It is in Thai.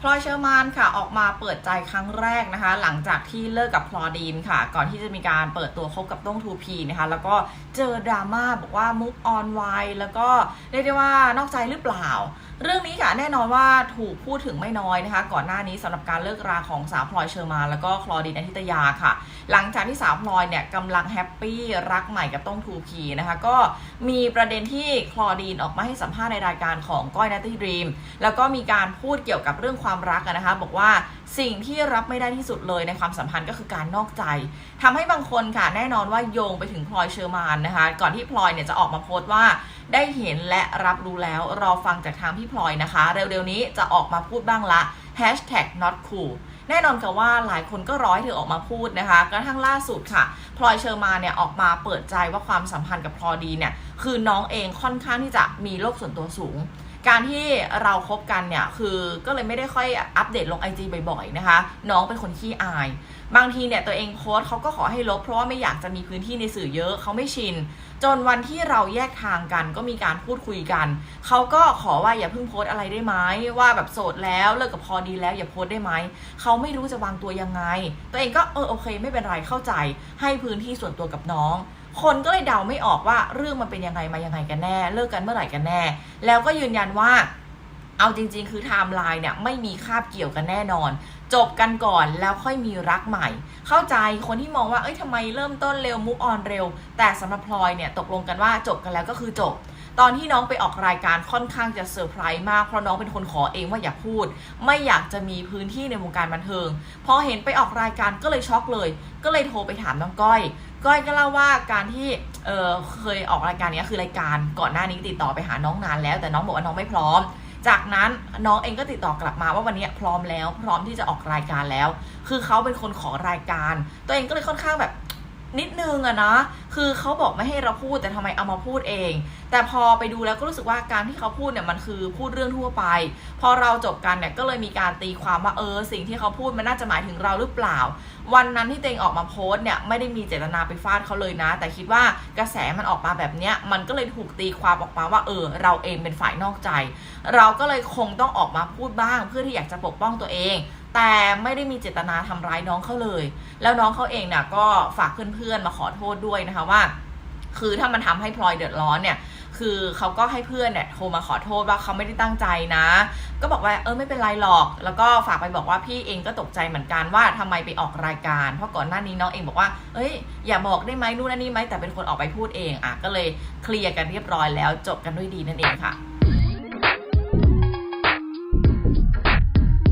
พลอยเชอร์มานค่ะออกมาเปิดใจครั้งแรกนะคะ หลังจากที่เลิกกับพลอดีนค่ะ ก่อนที่จะมีการเปิดตัวคบกับต้องทูพีนะคะ แล้วก็เจอดราม่าบอกว่ามุกออนไวแล้วก็เรียกได้ว่านอกใจหรือเปล่า เรื่องนี้ค่ะแน่นอนว่าถูกพูดถึงไม่น้อยนะคะ ก่อนหน้านี้สำหรับการเลิกราของสาวพลอยเชอร์มานแล้วก็คลอดีนอธิตยาค่ะ หลังจากที่สาวพลอยเนี่ยกำลังแฮปปี้รักใหม่กับต้องทูพีนะคะ ก็มีประเด็นที่คลอดีนออกมาให้สัมภาษณ์ในรายการของก้อยนัตตี้ดรีมแล้วก็มีการพูดเกี่ยวกับเรื่องความรักนะคะ บอกว่าสิ่งที่รับไม่ได้ที่สุดเลยในความสัมพันธ์ก็คือการนอกใจทำให้บางคนค่ะแน่นอนว่าโยงไปถึงพลอยเชอร์มานนะคะ ก่อนที่พลอยเนี่ยจะออกมาโพสต์ว่าได้เห็นและรับรู้แล้วรอฟังจากทางพี่พลอยนะคะ เร็วๆนี้จะออกมาพูดบ้างละ hashtag not cool แน่นอนค่ะว่าหลายคนก็ร้อยเธอออกมาพูดนะคะ กระทั่งล่าสุดค่ะพลอยเชอร์มานเนี่ยออกมาเปิดใจว่าความสัมพันธ์กับพลอยดีเนี่ยคือน้องเองค่อนข้างที่จะมีโลกส่วนตัวสูง การที่เราครบกันเนี่ยคือก็เลยไม่ได้ค่อยอัปเดตลง IG บ่อยๆนะคะ น้องเป็นคนขี้อาย บางทีเนี่ยตัวเองโพสเขาก็ขอให้ลบ เพราะว่าไม่อยากจะมีพื้นที่ในสื่อเยอะเขาไม่ชิน จนวันที่เราแยกทางกันก็มีการพูดคุยกัน เขาก็ขอว่าอย่าเพิ่งโพสอะไรได้ไหมว่าแบบโสดแล้วเลิกกับพอดีแล้วอย่าโพสได้ไหมเขาไม่รู้จะวางตัวยังไง ตัวเองก็เออโอเค ไม่เป็นไรเข้าใจให้พื้นที่ส่วนตัวกับน้อง คนก็เลยเดาไม่ออกว่าเรื่องมันเป็นยังไงมายังไงกันแน่ เลิกกันเมื่อไหร่กันแน่ แล้วก็ยืนยันว่า เอาจริง ๆ คือไทม์ไลน์เนี่ยไม่มีคาบเกี่ยวกันแน่นอน จบกันก่อนแล้วค่อยมีรักใหม่ เข้าใจคนที่มองว่าเอ้ยทำไมเริ่มต้นเร็วมุกออนเร็ว แต่สำหรับพลอยเนี่ยตกลงกันว่าจบกันแล้วก็คือจบ ตอนที่น้องไปออกรายการค่อนข้างจะเซอร์ไพรส์มากเพราะน้องเป็นคนขอเองว่าอย่าพูด ไม่อยากจะมีพื้นที่ในวงการบันเทิง พอเห็นไปออกรายการก็เลยช็อกเลย ก็เลยโทรไปถามน้องก้อยก้อยก็เล่าว่าการที่เเคยออกรายการนี้คือรายการก่อนหน้านี้ติดต่อไปหาน้องนานแล้ว แต่น้องบอกว่าน้องไม่พร้อม จากนั้นน้องเองก็ติดต่อกลับมาว่าวันนี้พร้อมแล้ว พร้อมที่จะออกรายการแล้ว คือเขาเป็นคนขอรายการ ตัวเองก็เลยค่อนข้างแบบ นิดนึงอะนะ คือเขาบอกไม่ให้เราพูดแต่ทำไมเอามาพูดเอง แต่พอไปดูแล้วก็รู้สึกว่าการที่เขาพูดเนี่ยมันคือพูดเรื่องทั่วไป พอเราจบกันเนี่ยก็เลยมีการตีความว่าเออสิ่งที่เขาพูดมันน่าจะหมายถึงเราหรือเปล่า วันนั้นที่เตงออกมาโพสต์เนี่ยไม่ได้มีเจตนาไปฟาดเขาเลยนะ แต่คิดว่ากระแสมันออกมาแบบเนี้ยมันก็เลยถูกตีความออกมาว่าเออเราเองเป็นฝ่ายนอกใจ เราก็เลยคงต้องออกมาพูดบ้าง เพื่อที่อยากจะปกป้องตัวเอง แต่ไม่ได้มีเจตนาทำร้ายน้องเขาเลย แล้วน้องเขาเองเนี่ยก็ฝากเพื่อนๆมาขอโทษด้วยนะคะว่า คือถ้ามันทำให้พลอยเดือดร้อนเนี่ย คือเขาก็ให้เพื่อนเนี่ยโทรมาขอโทษว่าเขาไม่ได้ตั้งใจนะ ก็บอกว่าเออไม่เป็นไรหรอก แล้วก็ฝากไปบอกว่าพี่เองก็ตกใจเหมือนกันว่าทำไมไปออกรายการ เพราะก่อนหน้านี้น้องเองบอกว่า เอ้ย อย่าบอกได้ไหมนู่นนี่ไหมแต่เป็นคนออกไปพูดเองอะก็เลยเคลียร์กันเรียบร้อยแล้วจบกันด้วยดีนั่นเองค่ะ